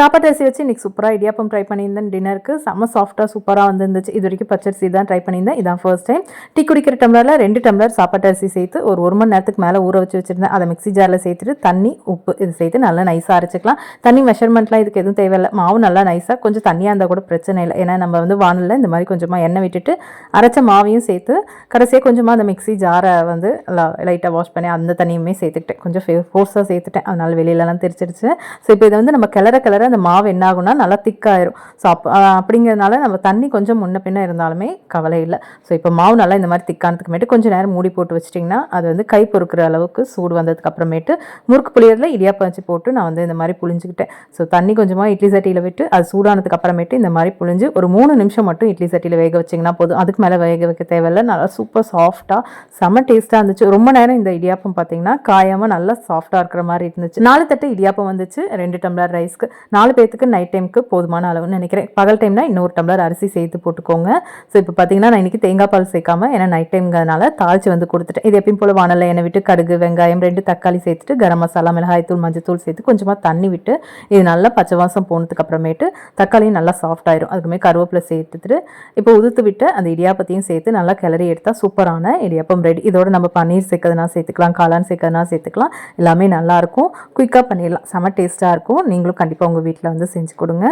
சாப்பாட்டு அரிசி வச்சு இன்றைக்கி சூப்பராக இடியாப்பம் ட்ரை பண்ணியிருந்தேன். டின்னருக்கு செம்ம சாஃப்ட்டாக சூப்பராக வந்துருந்துச்சு. இது வரைக்கும் பச்சரிசி தான் ட்ரை பண்ணியிருந்தேன். இதான் ஃபர்ஸ்ட் டைம் டீ குடிக்கிற டம்ளரில் ரெண்டு டம்ளர் சாப்பாட்டு அரிசி சேர்த்து ஒரு ஒரு மணி நேரத்துக்கு மேலே ஊற வச்சு வச்சுருந்தேன். அதை மிக்ஸி ஜாரில் சேர்த்துட்டு தண்ணி உப்பு இது சேர்த்து நல்லா நைஸாக அரைச்சிக்கலாம். தண்ணி மெஷர்மெண்ட்லாம் இதுக்கு எதுவும் தேவையில்லை. மாவு நல்லா நைஸாக கொஞ்சம் தண்ணியாக இருந்தால் கூட பிரச்சனை இல்லை. ஏன்னா நம்ம வந்து வானலில் இந்த மாதிரி கொஞ்சமாக எண்ணெய் விட்டுட்டு அரைச்ச மாவையும் சேர்த்து கடைசியாக கொஞ்சமாக அந்த மிக்ஸி ஜாரை வந்து லைட்டாக வாஷ் பண்ணி அந்த தண்ணியுமே சேர்த்துக்கிட்டேன். கொஞ்சம் ஃபோர்ஸாக சேர்த்துட்டேன். அதனால் வெளியிலலாம் தெரிச்சிருச்சு. ஸோ இப்போ இதை வந்து நம்ம கிளற கிளற அந்த மாவு என்ன ஆகும்னா நல்லா திக்காயிரும். ஸோ அப் அப்படிங்கிறதுனால நம்ம தண்ணி கொஞ்சம் முன்ன பின்ன இருந்தாலுமே கவலை இல்லை. ஸோ இப்போ மாவு நல்லா இந்த மாதிரி திக்கானதுக்கு மேட்டு கொஞ்சம் நேரம் மூடி போட்டு வச்சிட்டிங்கன்னா அது வந்து கை பொறுக்கிற அளவுக்கு சூடு வந்ததுக்கு அப்புறமேட்டு முறுக்கு புளியரில் இடியாப்பம் வச்சு போட்டு நான் வந்து இந்த மாதிரி புளிஞ்சுக்கிட்டேன் ஸோ தண்ணி கொஞ்சமாக இட்லி சட்டியில் விட்டு அது சூடானதுக்கு அப்புறமேட்டு இந்த மாதிரி புளிஞ்சு ஒரு மூணு நிமிஷம் மட்டும் இட்லி சட்டியில் வேக வச்சிங்கன்னா போதும். அதுக்கு மேலே வேக வைக்க தேவையில்லை. நல்லா சூப்பர் சாஃப்டாக செம்ம டேஸ்ட்டாக இருந்துச்சு. ரொம்ப நேரம் இந்த இடியாப்பம் பார்த்தீங்கன்னா காயாமல் நல்லா சாஃப்டாக இருக்கிற மாதிரி இருந்துச்சு. நாலு தட்டு இடியாப்பம் வந்துச்சு. ரெண்டு டம்ளர் ரைஸ்க்கு நாலு பேர்த்துக்கு நைட் டைமுக்கு போதுமான அளவுன்னு நினைக்கிறேன். பகல் டைம்னா இன்னொரு டம்ளர் அரிசி சேர்த்து போட்டுக்கோங்க. ஸோ இப்போ பார்த்தீங்கன்னா நான் இன்றைக்கி தேங்காய் பால் சேர்க்காம ஏன்னா நைட் டைம்ங்கிறதுனால தாளித்து வந்து கொடுத்துட்டேன். இது எப்பயும் போல் வானலில் எண்ணெய் விட்டு கடுகு வெங்காயம் ரெண்டு தக்காளி சேர்த்துட்டு கரம் மசாலா மிளகாய் தூள் மஞ்சள் தூள் சேர்த்து கொஞ்சமாக தண்ணி விட்டு இது நல்லா பச்சை வாசம் போனதுக்கு அப்புறமேட்டு தக்காளியும் நல்லா சாஃப்ட் ஆயிரும். அதுக்குமே கருவேப்பிலை சேர்த்துட்டு இப்போ உதுத்து விட்டு அந்த இடியாப்பத்தையும் சேர்த்து நல்லா கிளறி எடுத்தால் சூப்பரான இடியாப்பம் ரெடி இதோட நம்ம பன்னீர் சேர்க்கறதுனா சேர்த்துக்கலாம் காளான் சேர்க்கறதுனா சேர்த்துக்கலாம். எல்லாமே நல்லாயிருக்கும் குயிக்காக பண்ணிடலாம். செம டேஸ்ட்டாக இருக்கும். நீங்களும் கண்டிப்பாக உங்கள் வீட்டில் வந்து செஞ்சு கொடுங்க.